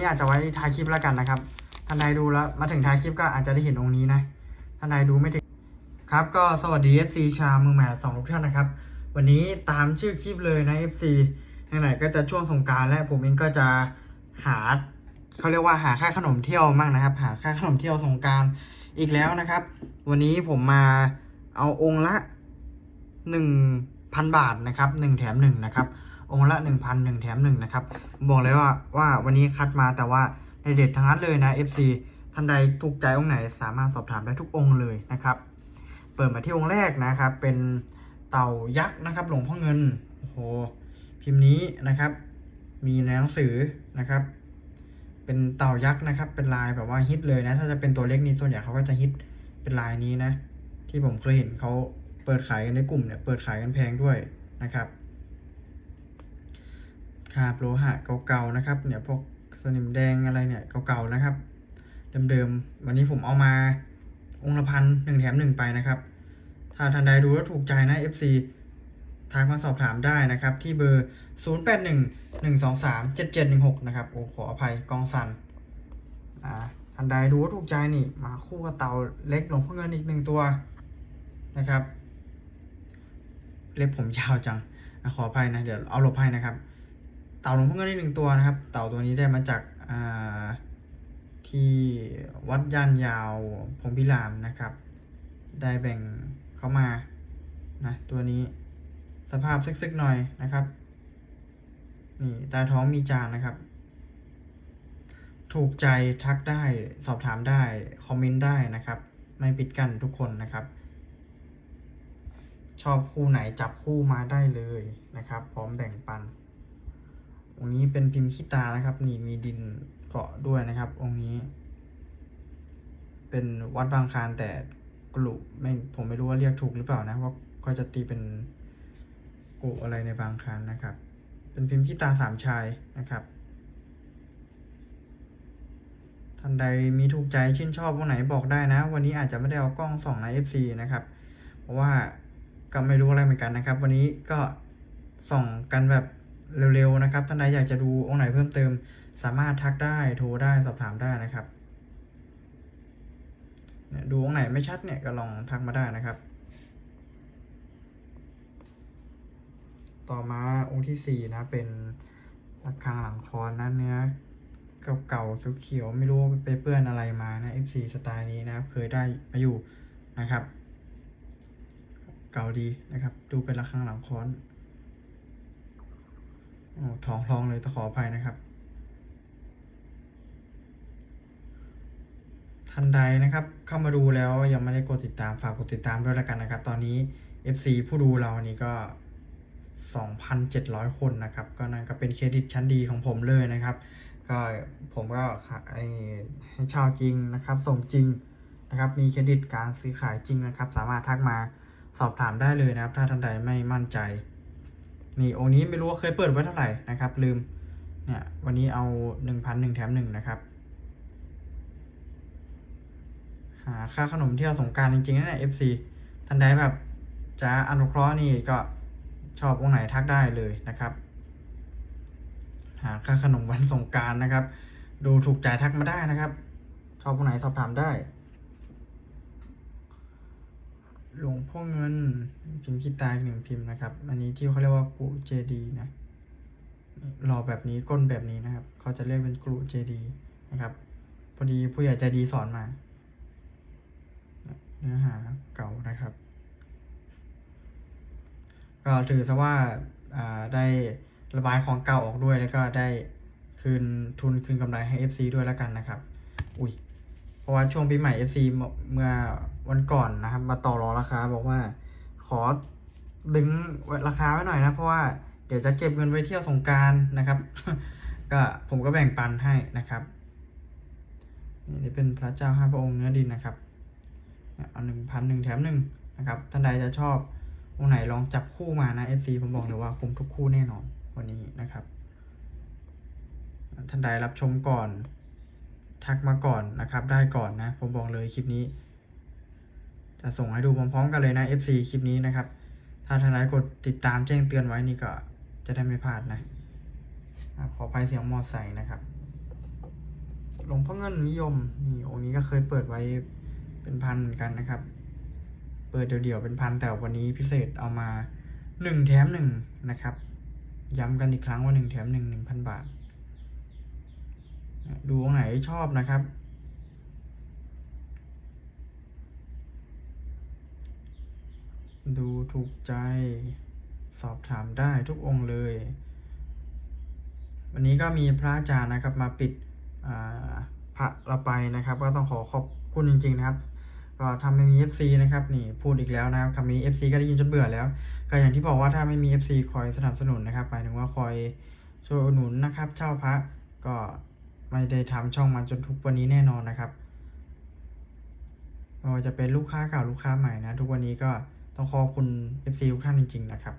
นี่อาจจะไว้ท้ายคลิปแล้วกันนะครับท่านใดดูแล้วมาถึงท้ายคลิปก็อาจจะได้เห็นองค์นี้นะท่านใดดูไม่ถึงครับก็สวัสดี FC ชาวมือใหม่สองทุกท่านนะครับ วันนี้ตามชื่อคลิปเลยนะ FC ไหนๆก็จะช่วงสงการและผมเองก็จะหาเขาเรียกว่าหาค่าขนมเที่ยวมั่งนะครับ หาค่าขนมเที่ยวสงการอีกแล้วนะครับ วันนี้ผมมาเอาองค์ละหนึ่ง พันบาทนะครับหนึ่งแถมหนึ่งนะครับองค์ละหนึ่งพันหนึ่งแถมหนึ่งนะครับบอกเลยว่าว่าวันนี้คัดมาแต่ว่าในเด็ดทั้งนั้นเลยนะ FC ท่านใดถูกใจองค์ไหนสามารถสอบถามได้ทุกองค์เลยนะครับ เปิดมาที่องค์แรกนะครับ เป็นเต่ายักษ์นะครับ หลวงพ่อเงินโอ้โหพิมพ์นี้นะครับ มีในหนังสือนะครับ เป็นเต่ายักษ์นะครับ เป็นลายแบบว่าฮิตเลยนะ ถ้าจะเป็นตัวเล็กนี่ส่วนใหญ่เขาก็จะฮิตเป็นลายนี้นะ ที่ผมเคยเห็นเขา ปิดขายกันในกลุ่มเนี่ยเปิดขายกันแพงด้วยนะครับคาบโลหะเก่าๆนะครับเนี่ยพวกสนิมแดงอะไรเนี่ยเก่าๆนะครับ เดิมๆวันนี้ผมเอามาองค์ละพันหนึ่งแถมหนึ่งไปนะครับ ถ้าท่านใดดูแล้วถูกใจนะ FC ทักมาสอบถามได้นะครับ ที่เบอร์ 0 8 1 1 2 3 7 7 1 6 นะครับโอ้ขออภัยกองสันอ่าท่านใดดูว่าถูกใจนี่ มาคู่กับเต่าเล็กหลวงพ่อเงินอีกหนึ่งตัวนะครับ เล็บผมยาวจังขออภัยนะเดี๋ยวเอาหลบให้นะครับ เต่าหลวงพ่อเงินอีกหนึ่งตัวนะครับ เต่าตัวนี้ได้มาจากที่วัดย่านยาวพรมพิรามนะครับ ได้แบ่งเข้ามานะตัวนี้สภาพซึกๆหน่อยนะครับนี่ตาท้องมีจานนะครับ ถูกใจทักได้สอบถามได้ คอมเมนต์ได้นะครับ ไม่ปิดกั้นทุกคนนะครับ ชอบคู่ไหนจับคู่มาได้เลยนะครับ พร้อมแบ่งปัน องค์นี้เป็นพิมพ์ขี้ตานะครับ นี่มีดินเกาะด้วยนะครับ องค์นี้ เป็นวัดบางคานแต่กลุไม่ผมไม่รู้ว่าเรียกถูกหรือเปล่านะว่าก็จะตีเป็นกุอะไรในบางคานนะครับ เป็นพิมพ์ขี้ตาสามชายนะครับท่านใดมีถูกใจชื่นชอบวันไหนบอกได้นะ วันนี้อาจจะไม่ได้เอากล้องส่องใน FC นะครับ เพราะว่า ก็ไม่รู้อะไรเหมือนกันนะครับ วันนี้ก็ส่องกันแบบเร็วๆนะครับท่านใดอยากจะดูองค์ไหนเพิ่มเติม สามารถทักได้โทรได้สอบถามได้นะครับดูองค์ไหนไม่ชัดเนี่ยก็ลองทักมาได้นะครับ ต่อมาองค์ที่สี่นะเป็นระฆังหลังคอนนะเนื้อเก่าๆเขียวๆไม่รู้ไปเปื้อนอะไรมานะ F4 สไตล์นี้นะครับ เคยได้มาอยู่นะครับ เก่าดีนะครับ ดูเป็นระฆังหลังค้อนโอ้ทองทองเลยต้องขออภัยนะครับ ทันใดนะครับ เข้ามาดูแล้วยังไม่ได้กดติดตามฝากกดติดตามด้วยล้วกันนะครับ ตอนนี้ FC ผู้ดูเรานี่ก็ 2,700 คนนะครับ ก็นั่นก็เป็นเครดิตชั้นดีของผมเลยนะครับ ก็ผมก็ให้เช่าจริงนะครับ ส่งจริงนะครับ มีเครดิตการซื้อขายจริงนะครับ สามารถทักมา สอบถามได้เลยนะครับ ถ้าท่านใดไม่มั่นใจ นี่องค์นี้ไม่รู้ว่าเคยเปิดไว้เท่าไหร่นะครับ ลืมเนี่ยวันนี้เอา1,001แถม1นะครับ หาค่าขนมเที่ยวสงการจริงๆนะเนี่ย FC ท่านใดแบบจะอนุเคราะห์นี่ก็ชอบองค์ไหนทักได้เลยนะครับ หาค่าขนมวันสงการนะครับ ดูถูกใจทักมาได้นะครับ ชอบองค์ไหนสอบถามได้ หลวงพ่อเงินพิมพ์คิดตายหนึ่งพิมพ์นะครับ อันนี้ที่เขาเรียกว่ากุเจดีนะหล่อแบบนี้ก้นแบบนี้นะครับ เขาจะเรียกเป็นกรุเจดีนะครับ พอดีผู้ใหญ่ใจดีสอนมา เนื้อหาเก่านะครับ ก็ถือซะว่าได้ระบายของเก่าออกด้วยแล้วก็ได้คืนทุนคืนกำไรให้ FC ด้วยแล้วกันนะครับ อุ้ยเพราะว่าช่วงปีใหม่ FC เมื่อเมื่อวันก่อนนะครับ มาต่อรองราคาบอกว่า ขอดึงราคาไว้หน่อยนะ เพราะว่าเดี๋ยวจะเก็บเงินไว้เที่ยวสงการนะครับ ก็ผมก็แบ่งปันให้นะครับนี่เป็นพระเจ้าห้าพระองค์เนื้อดินนะครับเอาหนึ่งพันหนึ่งแถมหนึ่งนะครับท่านใดจะชอบองค์ไหนลองจับคู่มานะ FC ผมบอกเลยว่าคุ้มทุกคู่แน่นอนวันนี้นะครับ ท่านใดรับชมก่อน ทักมาก่อนนะครับ ได้ก่อนนะ ผมบอกเลยคลิปนี้ จะส่งให้ดูพร้อมๆกันเลยนะ FC คลิปนี้นะครับ ถ้าท่านใดกดติดตามแจ้งเตือนไว้นี่ก็จะได้ไม่พลาดนะขออภัยเสียงมอไซค์นะครับ หลวงพ่อเงินนิยมนี่องค์นี้ก็เคยเปิดไว้เป็นพันเหมือนกันนะครับ เปิดเดี่ยวๆเป็นพันแต่วันนี้พิเศษเอามาหนึ่งแถมหนึ่งนะครับ ย้ำกันอีกครั้งว่าหนึ่งแถมหนึ่งหนึ่งพันบาท ดูองค์ไหนชอบนะครับ ดูถูกใจ สอบถามได้ทุกองค์เลย วันนี้ก็มีพระอาจารย์นะครับมาปิดพระเราไปนะครับ ก็ต้องขอขอบคุณจริง ๆ นะครับ ก็ทำไม่มี FC นะครับนี่พูดอีกแล้วนะครับคำนี้ FC ก็ได้ยินจนเบื่อแล้ว ก็อย่างที่บอกว่าถ้าไม่มี FC คอยสนับสนุนนะครับหมายถึงว่าคอยช่วยอุดหนุนนะครับ เช่าพระก็ไม่ได้ทำช่องมาจนทุกวันนี้แน่นอนนะครับไม่ว่าจะเป็นลูกค้าเก่าลูกค้าใหม่นะ ทุกวันนี้ก็ ต้องขอบคุณ FC ทุกท่านจริง ๆ นะครับ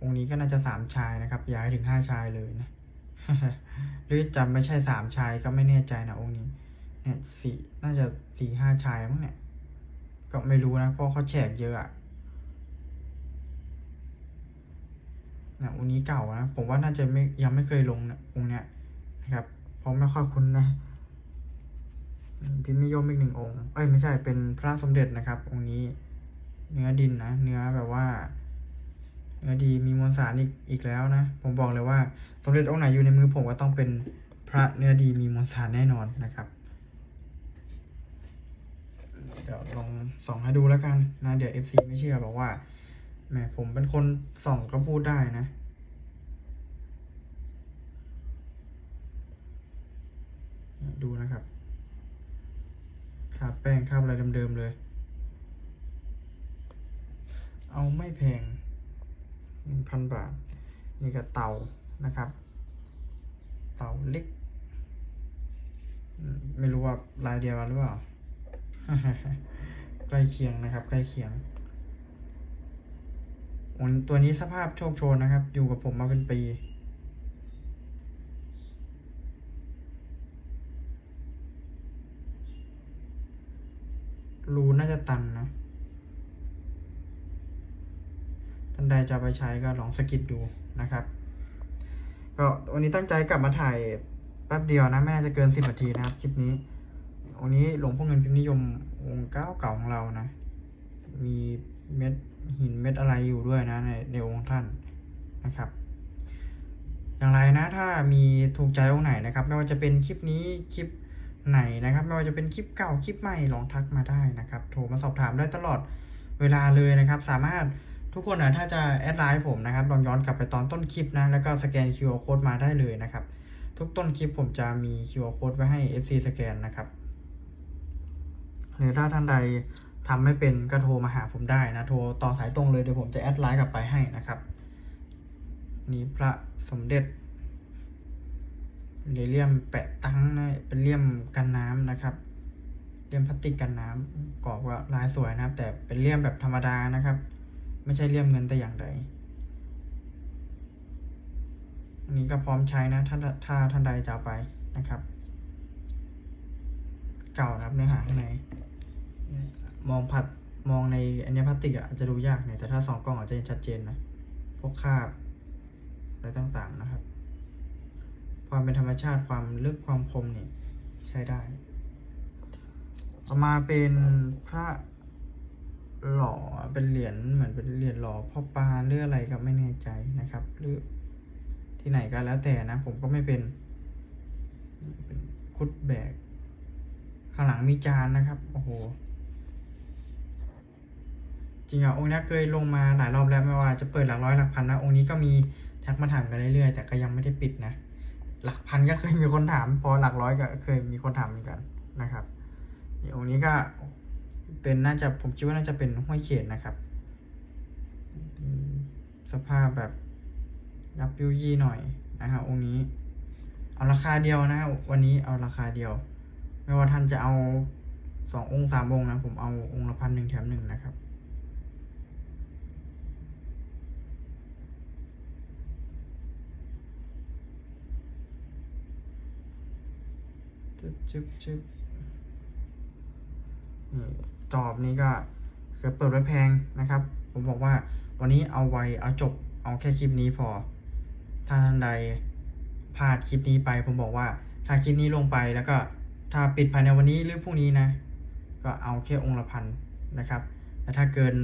องค์นี้ก็น่าจะสามชายนะครับ ย้ายถึงห้าชายเลยนะ หรือจำไม่ใช่สามชายก็ไม่แน่ใจนะองค์นี้ เนี่ยสี่น่าจะสี่ห้าชายมั้งเนี่ย ก็ไม่รู้นะ เพราะเขาแฉกเยอะอะนะองค์นี้เก่านะ ผมว่าน่าจะไม่ยังไม่เคยลงนะองค์เนี้ยนะครับ เพราะไม่ค่อยคุ้นนะ พิมพ์นิยมอีกหนึ่งองค์ เอ้ยไม่ใช่เป็นพระสมเด็จนะครับ องค์นี้เนื้อดินนะ เนื้อแบบว่า เนื้อดีมีมวลสารอีกอีกแล้วนะ ผมบอกเลยว่า สมเด็จองค์ไหนอยู่ในมือผมก็ต้องเป็นพระเนื้อดีมีมวลสารแน่นอนนะครับเดี๋ยวลองส่องให้ดูแล้วกันนะ เดี๋ยว FC ไม่เชื่อบอกว่าแหมผมเป็นคนส่องก็พูดได้นะดูนะครับ คราบแป้งคราบอะไรเดิมๆเลย เอาไม่แพงหนึ่งพันบาท นี่ก็เตานะครับ เตาเล็ก ไม่รู้ว่าลายเดียวกันหรือเปล่า ใกล้เคียงนะครับ ใกล้เคียงตัวนี้สภาพโชคโชนนะครับ อยู่กับผมมาเป็นปี รูน่าจะตันนะท่านใดจะไปใช้ก็ลองสกิดดูนะครับ ก็วันนี้ตั้งใจกลับมาถ่ายแป๊บเดียวนะ ไม่น่าจะเกินสิบนาทีนะครับคลิปนี้วันนี้หลวงพ่อเงินพิมพ์นิยมองค์เก้าเก่าของเรานะ มีเม็ดหินเม็ดอะไรอยู่ด้วยนะในในองค์ท่านนะครับ อย่างไรนะถ้ามีถูกใจองค์ไหนนะครับ ไม่ว่าจะเป็นคลิปนี้คลิป ไหนนะครับ ไม่ว่าจะเป็นคลิปเก่าคลิปใหม่ลองทักมาได้นะครับ โทรมาสอบถามได้ตลอดเวลาเลยนะครับ สามารถทุกคนนะถ้าจะแอดไลน์ผมนะครับ ลองย้อนกลับไปตอนต้นคลิปนะ แล้วก็สแกน QR code มาได้เลยนะครับ ทุกต้นคลิปผมจะมี QR code ไว้ให้ FC สแกนนะครับ หรือถ้าท่านใดทำไม่เป็นก็โทรมาหาผมได้นะ โทรต่อสายตรงเลยเดี๋ยวผมจะแอดไลน์กลับไปให้นะครับ นี่พระสมเด็จ เลี่ยมแปะตั้งนะเป็นเลี่ยมกันน้ำนะครับเลี่ยมพลาสติกกันน้ำกรอบก็ลายสวยนะครับ แต่เป็นเลี่ยมแบบธรรมดานะครับ ไม่ใช่เลี่ยมเงินแต่อย่างใดอันนี้ก็พร้อมใช้นะถ้าถ้าท่านใดจะเอาไปนะครับ เก่านะครับเนื้อหาข้างในมองผัดมองในอันนี้พลาสติกอะอาจจะดูยากหน่อยแต่ถ้าสองกล้องอาจจะเห็นชัดเจนนะพวกคราบอะไรต่างๆนะครับ ความเป็นธรรมชาติความลึกความคมนี่ใช้ได้ ต่อมาเป็นพระหล่อเป็นเหรียญเหมือนเป็นเหรียญหล่อพ่อปลาหรืออะไรก็ไม่แน่ใจนะครับ หรือที่ไหนก็แล้วแต่นะ ผมก็ไม่เป็นเป็นคุดแบก ข้างหลังมีจานนะครับ โอ้โห จริงอะองค์นี้เคยลงมาหลายรอบแล้วไม่ว่าจะเปิดหลักร้อยหลักพันนะ องค์นี้ก็มีทักมาถามกันเรื่อยๆ แต่ก็ยังไม่ได้ปิดนะ หลักพันก็เคยมีคนถาม พอหลักร้อยก็เคยมีคนถามเหมือนกันนะครับองค์นี้ก็เป็นน่าจะผมคิดว่าน่าจะเป็นห้วยเขตนะครับ สภาพแบบยับยุยี่หน่อยนะครับองค์นี้ เอาราคาเดียวนะวันนี้เอาราคาเดียว ไม่ว่าท่านจะเอาสององค์สามองค์นะผมเอาองค์ละพันหนึ่งแถมหนึ่งนะครับ จึ๊บจึ๊บจึ๊บนี่ตอบนี้ก็เคยเปิดไว้แพงนะครับ ผมบอกว่าวันนี้เอาไวเอาจบเอาแค่คลิปนี้พอ ถ้าท่านใดพลาดคลิปนี้ไป ผมบอกว่าถ้าคลิปนี้ลงไปแล้วก็ถ้าปิดภายในวันนี้หรือพรุ่งนี้นะ ก็เอาแค่องค์ละพันนะครับ แต่ถ้าเกิน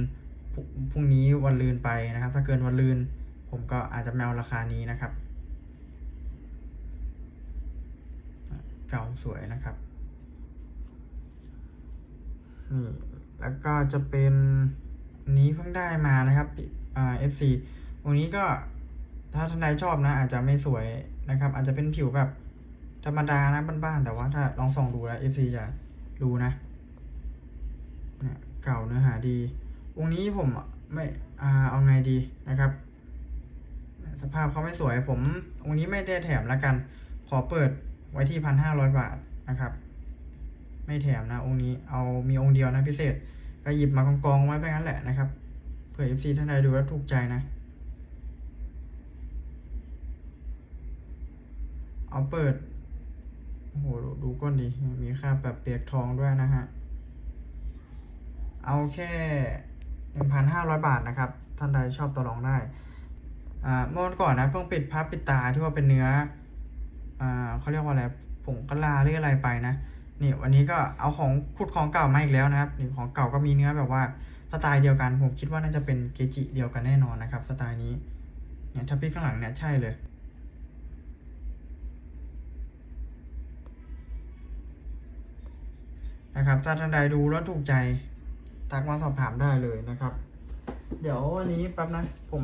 พรุ่งพรุ่งนี้วันลืนไปนะครับ ถ้าเกินวันลืน ผมก็อาจจะแมวราคานี้นะครับ เก่าสวยนะครับ นี่ แล้วก็จะเป็นนี้เพิ่งได้มานะครับอ่า FC ตรงนี้ก็ถ้าท่านใดชอบนะ อาจจะไม่สวยนะครับ อาจจะเป็นผิวแบบธรรมดานะบ้านๆแต่ว่าถ้าลองส่องดูแล้ว FC จะรู้นะเนี่ยเก่าเนื้อหาดีวงนี้ผมไม่อ่าเอาไงดีนะครับ สภาพเขาไม่สวยผมองค์นี้ไม่ได้แถมแล้วกัน ขอเปิด ไว้ที่พันห้าร้อยบาทนะครับ ไม่แถมนะองค์นี้เอามีองค์เดียวนะพิเศษ ก็หยิบมากองกองไว้ไปงั้นแหละนะครับเผื่อ FC ท่านใดดูแล้วถูกใจนะ เอาเปิดโอ้โหดูก้นดีมีค่าแบบเปียกทองด้วยนะฮะ เอาแค่หนึ่งพันห้าร้อยบาทนะครับ ท่านใดชอบต่อรองได้ อ่าเมื่อก่อนนะเพิ่งปิดพับปิดตาที่ว่าเป็นเนื้อ อ่าเขาเรียกว่าอะไรผงกะลาหรืออะไรไปนะนี่วันนี้ก็เอาของขุดของเก่ามาอีกแล้วนะครับนี่ของเก่าก็มีเนื้อแบบว่าสไตล์เดียวกัน ผมคิดว่าน่าจะเป็นเกจิเดียวกันแน่นอนนะครับสไตล์นี้เนี่ยถ้าพี่ข้างหลังเนี่ยใช่เลยนะครับถ้าท่านใดดูแล้วถูกใจทักมาสอบถามได้เลยนะครับ เดี๋ยววันนี้แป๊บนะ ผม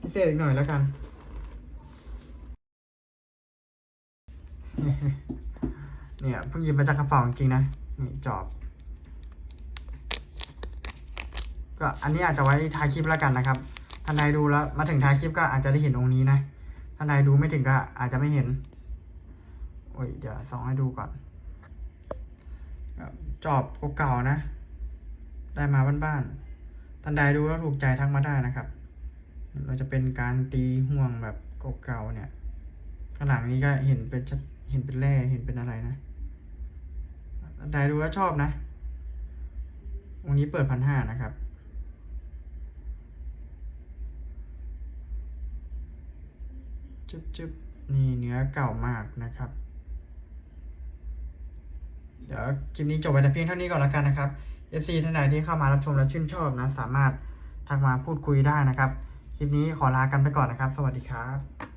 พิเศษอีกหน่อยแล้วกัน เนี่ยเพิ่งหยิบมาจากกระเป๋าจริงๆนะ นี่จอบ ก็อันนี้อาจจะไว้ท้ายคลิปแล้วกันนะครับท่านใดดูแล้วมาถึงท้ายคลิปก็อาจจะได้เห็นองค์นี้นะท่านใดดูไม่ถึงก็อาจจะไม่เห็น โอ้ยเดี๋ยวส่องให้ดูก่อนจอบเก่าๆนะ ได้มาบ้านๆท่านใดดูแล้วถูกใจทักมาได้นะครับมันจะเป็นการตีห่วงแบบเก่าๆเนี่ย ข้างหลังนี้ก็เห็นเป็นชัด เห็นเป็นแร่เห็นเป็นอะไรนะท่านใดดูแล้วชอบนะองค์นี้เปิดพันห้านะครับ จึ๊บจึ๊บนี่เนื้อเก่ามากนะครับ เดี๋ยวคลิปนี้จบไปแต่เพียงเท่านี้ก่อนล้วกันนะครับ FC ท่านใดที่เข้ามารับชมและชื่นชอบนะ สามารถทักมาพูดคุยได้นะครับ คลิปนี้ขอลากันไปก่อนนะครับ สวัสดีครับ